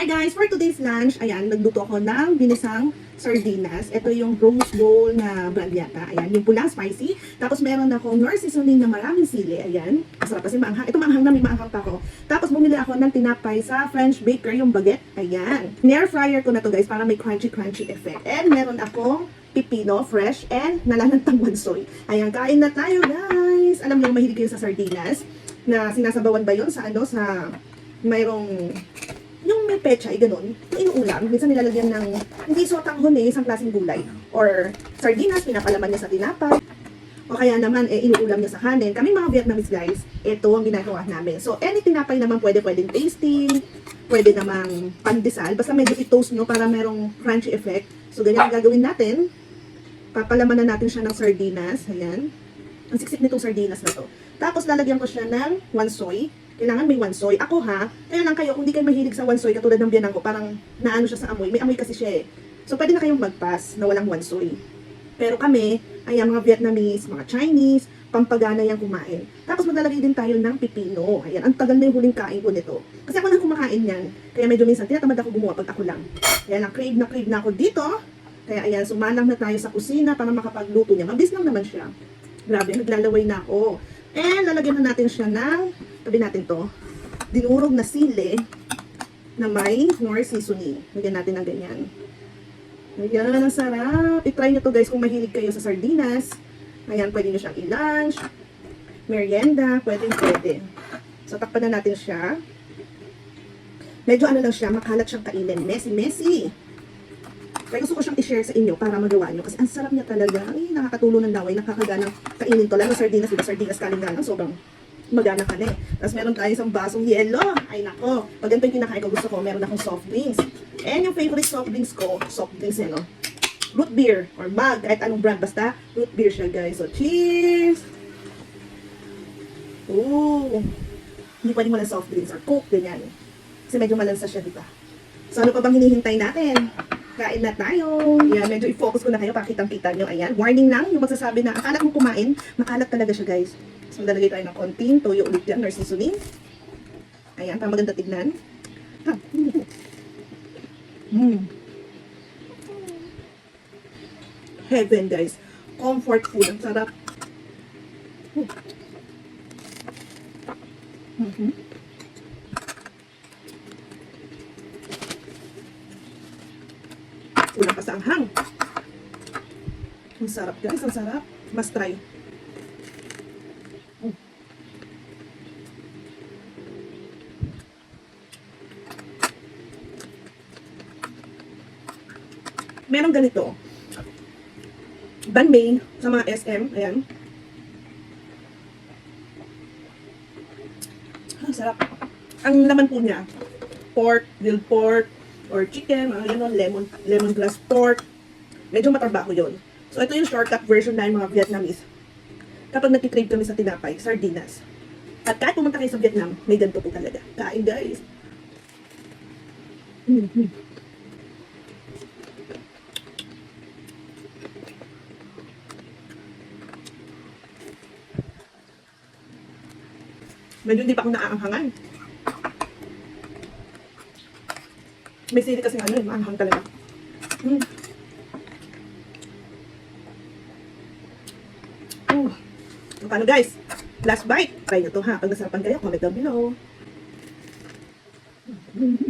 Hi guys! For today's lunch, ayan, nagluto ako ng binisang sardinas. Ito yung rose bowl na brand yata. Ayan, yung pulang spicy. Tapos meron ako nor seasoning na maraming sili. Ayan, masarap kasi maanghang. Ito maanghang na, may maanghang pa ako. Tapos bumili ako ng tinapay sa French baker, yung baguette. Ayan. Near fryer ko na to guys para may crunchy-crunchy effect. And meron akong pipino, fresh, and nalalantang bansoy. Ayan, kain na tayo guys! Alam niyo, mahilig kayo sa sardinas na sinasabawan ba yun sa ano, sa mayroong may pechay, ganun, yung inuulam, minsan nilalagyan ng, hindi sotanghon eh, isang klaseng gulay. Or sardinas, pinapalaman niya sa tinapay. O kaya naman, eh, inuulam niya sa kanin. Kami mga Vietnamese guys, ito ang ginagawa namin. So, any tinapay naman pwede, pwedeng tasting, pwede namang pandesal. Basta medyo i-toast nyo para merong crunchy effect. So, ganyan ang gagawin natin. Papalaman na natin siya ng sardinas. Ayan. Ang siksik nitong sardinas na to. Tapos, lalagyan ko siya ng wansoy kailangan may wansoy. Ako ha, kaya lang kayo, kung di kayo mahilig sa wansoy, katulad ng biyanan ko, parang naano siya sa amoy. May amoy kasi siya eh. So, pwede na kayong magpas na walang wansoy. Pero kami, ayan, mga Vietnamese, mga Chinese, pampagana yan kumain. Tapos maglalagay din tayo ng pipino. Ayan, ang tagal na yung huling kain ko nito. Kasi ako lang kumakain yan. Kaya medyo minsan, tinatamad ako gumawa pag ako lang. Kaya lang, crave na crave na ako dito. Kaya ayan, sumalang na tayo sa kusina para makapagluto niya. Mabilis lang naman siya. Grabe, naglalaway na ako. And lalagyan na natin siya ng, tabi natin to, dinurog na sili na may nor seasoning. Lagyan natin ng ganyan. Ayan, ang sarap. I-try nyo to guys kung mahilig kayo sa sardinas. Ayan, pwede nyo siyang i-lunch, merienda, pwede pwede. So, takpan na natin siya. Medyo ano lang siya, makalat siyang kainin. Messy, messy. Kaya gusto ko siyang i-share sa inyo para magawa nyo. Kasi ang sarap niya talaga. Ay, nakakatulo ng laway. Nakakaganang kainin to. Lalo sardinas, diba? Sardinas kalinganang. Sobrang magana ka na eh. Tapos meron tayo isang basong yelo. Ay nako. Pag ganito yung kinakain ko, gusto ko, meron akong soft drinks. And yung favorite soft drinks ko, soft drinks eh, no? Root beer or mug, kahit anong brand, basta root beer siya, guys. So, cheers! Ooh! Hindi pwedeng walang soft drinks or coke, ganyan. Kasi medyo malansa siya, di ba? So, ano pa bang hinihintay natin? Kain na tayo. Yan, medyo i-focus ko na kayo para kitang-kita nyo. Ayan, warning lang, yung magsasabi na akala mo kumain, makalat talaga siya, guys. So, lalagay tayo ng konting toyo ulit yan, or seasoning. Ayan, para maganda tignan. Ah, mm. Heaven, guys. Comfort food. Ang sarap. Mhm. Kulang pa sa anghang. Ang sarap guys, ang sarap. Must try. Meron ganito. Banmay sa mga SM. Ayan. Ang sarap. Ang laman po niya, pork, grilled pork, or chicken, mga yun, lemon, lemongrass pork. Medyo matrabaho yun. So, ito yung shortcut version na yung mga Vietnamese. Kapag nagtitrade kami sa tinapay, sardinas. At kahit pumunta kayo sa Vietnam, may ganito po talaga. Kain, guys. Mhm. Medyo hindi pa ako naaanghangan. May sili kasi ano yun, maanghang talaga. Mm. Uh. So, paano guys? Last bite. Try nyo to ha. Pag nasarapan kayo, comment down below. Mm-hmm.